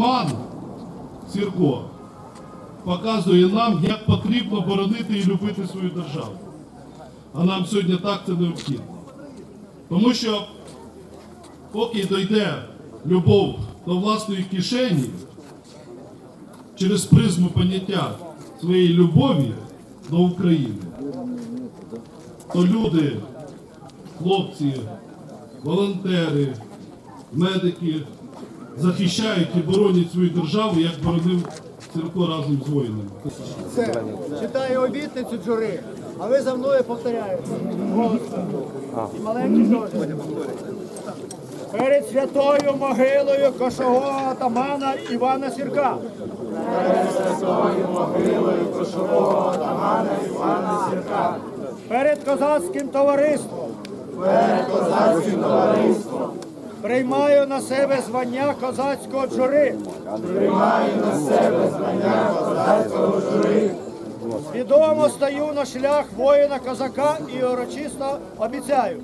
отаман Сірко показує нам, як потрібно боронити і любити свою державу. А нам сьогодні так це необхідно. Тому що поки дойде любов до власної кишені через призму поняття своєї любові до України, то люди, хлопці, волонтери, медики захищають і боронять свою державу, як боронив Сірко разом з воїнами. Це читаю обітницю джури, а ви за мною повторяєте. Голосно. І маленький теж. Перед святою могилою кошового атамана Івана Сірка. Перед святою могилою кошового атамана Івана Сірка. Перед козацьким товариством. Перед козацьким товариством. Приймаю на себе звання козацького джури. Свідомо стаю на шлях воїна козака і урочисто обіцяю.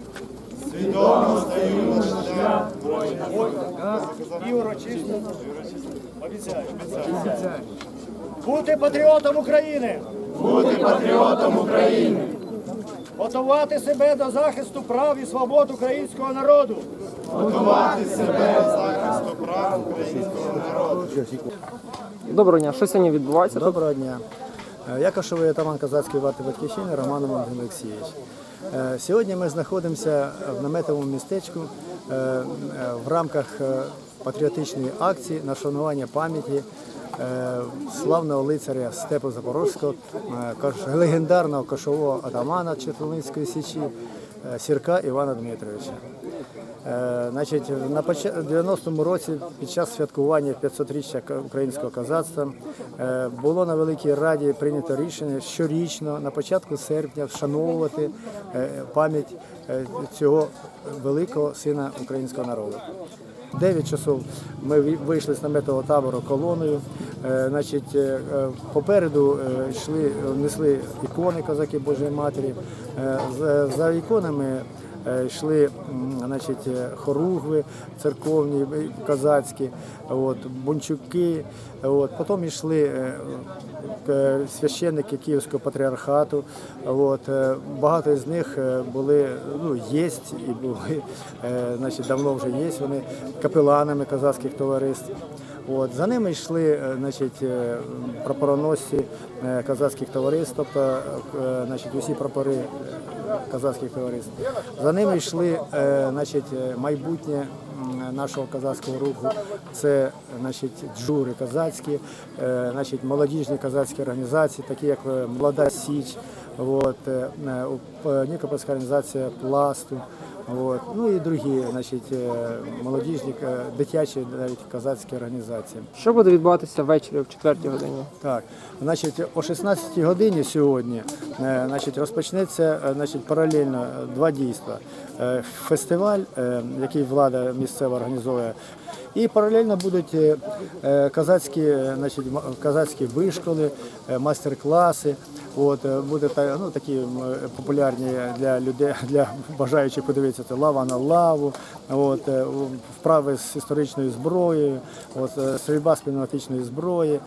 Свідомо стаю на шлях воїна козака і урочисто обіцяю. Бути патріотом України. Бути патріотом України. Готувати себе до захисту прав і свобод українського народу. Готувати себе захисту прав українського народу. Доброго дня, що сьогодні відбувається? Доброго дня. Е, Я кошовий атаман козацької варти Батьківщини Роман Олексійович. Е, Сьогодні ми знаходимося в наметовому містечку е, в рамках патріотичної акції на шанування пам'яті славного лицаря Степу Запорозького, е, легендарного кошового атамана Чертолинської січі е, Сірка Івана Дмитровича. Е, Значить, на поч- 90-му році під час святкування 500-річчя українського козацтва е, було на Великій Раді прийнято рішення щорічно на початку серпня вшановувати е, пам'ять е, цього великого сина українського народу. 9 часов ми вийшли з наметового табору колоною. Е, Значить, е, е, попереду йшли, несли ікони козаки Божої Матері. За, іконами йшли значить, е, хоругви церковні, е, козацькі, от, бунчуки. От. Потім йшли е, е, священники Київського патріархату. От. е, Багато з них е, були, ну, є і були, е, значить, давно вже є вони капеланами козацьких товариств. От. За ними йшли е, значить, е, прапороносці е, козацьких товариств, тобто значить, усі прапори козацьких товариств. За ними йшли значить, майбутнє нашого козацького руху. Це значить, джури козацькі, е, значить, молодіжні козацькі організації, такі як Молода Січ, от, Нікопольська організація Пласту. От. Ну і другі значить, е, молодіжні, е, дитячі навіть козацькі організації. Що буде відбуватися ввечері в 4 годині? Так, значить, о 16 годині сьогодні е, значить, розпочнеться е, значить, паралельно е, два дійства. Фестиваль, який влада місцева організує, і паралельно будуть козацькі, е, значить, козацькі вишколи, майстер-класи. От, е, буде та- ну, такі е, популярні для людей, для бажаючих подивитися, це лава на лаву, от, е, вправи з історичною зброєю, от, стрільба з пневматичної зброї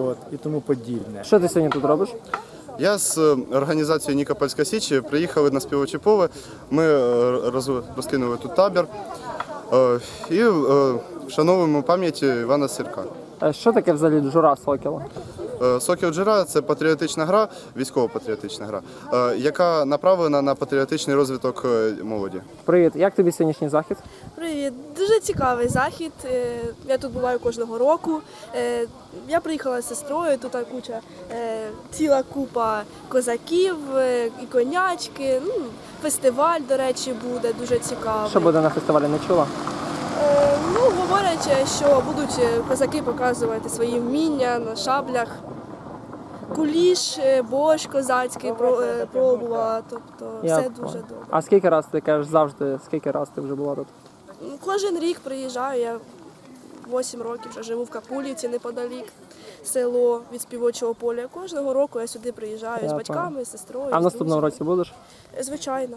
от, і тому подібне. Що ти сьогодні тут робиш? Я з організацією Нікопольська Січ приїхали на співочі поле. Ми роз- розкинули тут табір і вшановуємо пам'ять Івана Сірка. Що таке взагалі джура сокіла? Е, Сокіл Джира це патріотична гра, військово-патріотична гра, е, яка направлена на патріотичний розвиток е, молоді. Привіт, як тобі сьогоднішній захід? Привіт, дуже цікавий захід. Я тут буваю кожного року. Я приїхала з сестрою, тут куча ціла купа козаків, і конячки. Ну, фестиваль, до речі, буде дуже цікавий. Що буде на фестивалі? Не чула? Ну, говорять, що будуть е, козаки показувати свої вміння на шаблях. Куліш, е, борщ козацький е, пробувала, тобто Я все дуже добре. А скільки раз ти кажеш завжди, скільки раз ти вже була тут? Ну, Кожен рік приїжджаю, я 8 років вже живу в Капулівці неподалік село від співочого поля. Кожного року я сюди приїжджаю Я з батьками, з сестрою. А в наступному році будеш? Звичайно.